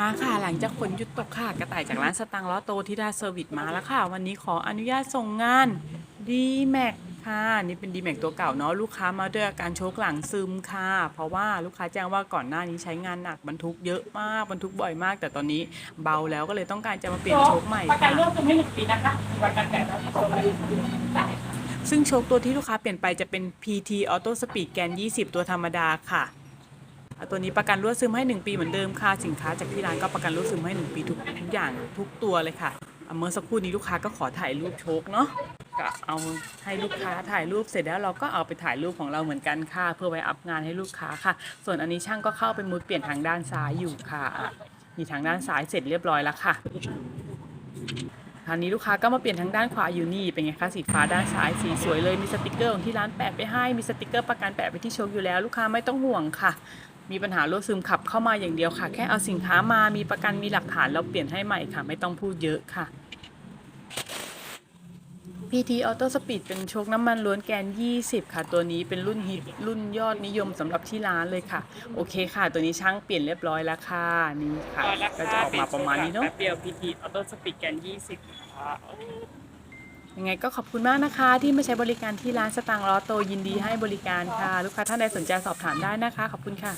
มาค่ะหลังจากฝนหยุดตกค่ะกระต่ายจากร้านสตังค์ล้อโตที่ได้เซอร์วิสมาแล้วค่ะ วันนี้ขออนุญาตส่งงาน d m a x ค่ะนี่เป็น d m a x ตัวเก่าเนาะลูกค้ามาด้วยอาการโชคหลังซึมค่ะ เพราะว่าลูกค้าแจ้งว่าก่อนหน้านี้ใช้งานหนักบรรทุกเยอะมากบรรทุกบ่อยมาก แต่ตอนนี้เบาแล้วก็เลยต้องการจะมาเปลี่ยนโชคใหม่ประกัค่ะนร่วมกันไม่หนึ่งปีนะคะประกันแต่ลยได้ค่ะซึ่งโชคตัวที่ลูกค้าเปลี่ยนไปจะเป็น PT Auto Speed แกน 20 ตัวธรรมดาค่ะ ตัวนี้ประกันรั่วซึมให้ 1 ปีเหมือนเดิมค่ะ สินค้าจากที่ร้านก็ประกันรั่วซึมให้ 1 ปีทุกทุกอย่างทุกตัวเลยค่ะ เมื่อสักครู่นี้ลูกค้าก็ขอถ่ายรูปโชคเนาะก็เอาให้ลูกค้าถ่ายรูปเสร็จแล้วเราก็เอาไปถ่ายรูปของเราเหมือนกันค่ะ เพื่อไว้อัพงานให้ลูกค้าค่ะ ส่วนอันนี้ช่างก็เข้าไปมุดเปลี่ยนทางด้านซ้ายอยู่ค่ะอะมีทางด้านซ้ายเสร็จเรียบร้อยแล้วค่ะคราวนี้ลูกค้าก็มาเปลี่ยนทางด้านขวาอยู่นี่เป็นไงคะสีฟ้าด้านซ้ายสีสวยเลยมีสติกเกอร์ของที่ร้านแปะไปให้มีสติกเกอร์ประกันแปะไปที่โชว์อยู่แล้ว ลูกค้าไม่ต้องห่วงค่ะ มีปัญหารั่วซึมขับเข้ามาอย่างเดียวค่ะ แค่เอาสินค้ามามีประกันมีหลักฐานเราเปลี่ยนให้ใหม่ค่ะ ไม่ต้องพูดเยอะค่ะ PT Auto Speed เป็นโชคน้ำมันล้วนแกน 20 ค่ะ ตัวนี้เป็นรุ่นฮิตรุ่นยอดนิยมสำหรับที่ร้านเลยค่ะ โอเคค่ะ ตัวนี้ช่างเปลี่ยนเรียบร้อยแล้วค่ะ นี่ค่ะ ก็จะออกมาประมาณนี้เนาะแป๊บเดียว PT Auto Speed แกน 20ค่ะ ยังไงก็ขอบคุณมากนะคะ ที่มาใช้บริการที่ร้านสตางค์ลอโตยินดีให้บริการค่ะ ลูกค้าท่านใดสนใจสอบถามได้นะคะ ขอบคุณค่ะ